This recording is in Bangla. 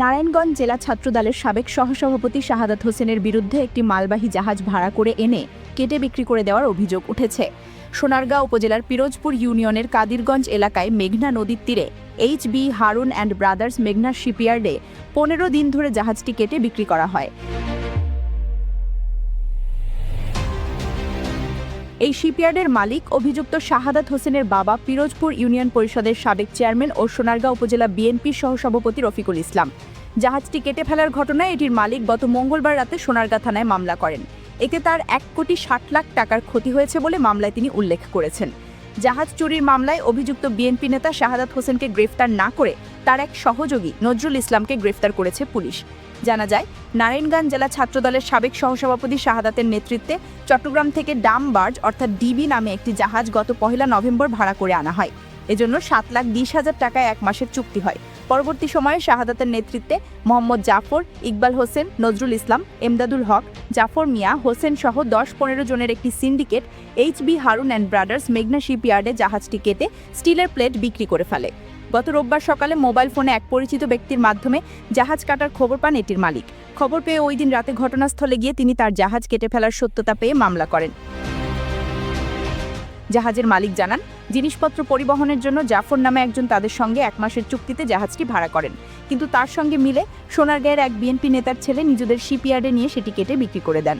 নারায়ণগঞ্জ জেলা ছাত্রদলের সাবেক সহসভাপতি শাহাদাত হোসেনের বিরুদ্ধে একটি মালবাহী জাহাজ ভাড়া করে এনে কেটে বিক্রি করে দেওয়ার অভিযোগ উঠেছে। সোনারগাঁও উপজেলার পিরোজপুর ইউনিয়নের কাদিরগঞ্জ এলাকায় মেঘনা নদীর তীরে H B Harun and brothers মেঘনা শিপইয়ার্ডে পনেরো দিন ধরে জাহাজটি কেটে বিক্রি করা হয়। এই শিপইয়ার্ডের মালিক অভিযুক্ত শাহাদাত হোসেনের বাবা পিরোজপুর ইউনিয়ন পরিষদের সাবেক চেয়ারম্যান ও সোনারগাঁও উপজেলা বিএনপির সহসভাপতি রফিকুল ইসলাম। জাহাজটি কেটে ফেলার ঘটনায় এটির মালিক গত মঙ্গলবার রাতে সোনারগাঁ থানায় মামলা করেন। এতে তার এক কোটি ষাট লাখ টাকার ক্ষতি হয়েছে বলে মামলায় তিনি উল্লেখ করেছেন। জাহাজ চুরির মামলায় অভিযুক্ত বিএনপি নেতা শাহাদাত হোসেনকে গ্রেফতার না করে তার এক সহযোগী নজরুল ইসলামকে গ্রেফতার করেছে পুলিশ। জানা যায়, নারায়ণগঞ্জ জেলা ছাত্রদলের সাবেক সহসভাপতি শাহাদাতের নেতৃত্বে চট্টগ্রাম থেকে ডাম বার্জ, অর্থাৎ ডিবি নামে একটি জাহাজ গত পহেলা নভেম্বর ভাড়া করে আনা হয়। এজন্য সাত লাখ বিশ হাজার টাকায় এক মাসের চুক্তি হয়। পরবর্তী সময়ে শাহাদাতের নেতৃত্বে মোহাম্মদ জাফর, ইকবাল হোসেন, নজরুল ইসলাম, এমদাদুল হক, জাফর মিয়া, হোসেন সহ দশ পনেরো জনের একটি syndicate, H B Harun and brothers মেঘনা শিপইয়ার্ডে জাহাজটি কেটে স্টিলের প্লেট বিক্রি করে ফেলে। গত রোববার সকালে মোবাইল ফোনে এক পরিচিত ব্যক্তির মাধ্যমে জাহাজ কাটার খবর পান এটির মালিক। খবর পেয়ে ওই দিন রাতে ঘটনাস্থলে গিয়ে তিনি তার জাহাজ কেটে ফেলার সত্যতা পেয়ে মামলা করেন। জাহাজের মালিক জানান, জিনিসপত্র পরিবহনের জন্য জাফর নামে একজন তাদের সঙ্গে এক মাসের চুক্তিতে জাহাজটি ভাড়া করেন। কিন্তু তার সঙ্গে মিলে সোনারগাঁয়ের এক বিএনপি নেতার ছেলে নিজেদের শিপইয়ার্ডে নিয়ে সেটি কেটে বিক্রি করে দেন।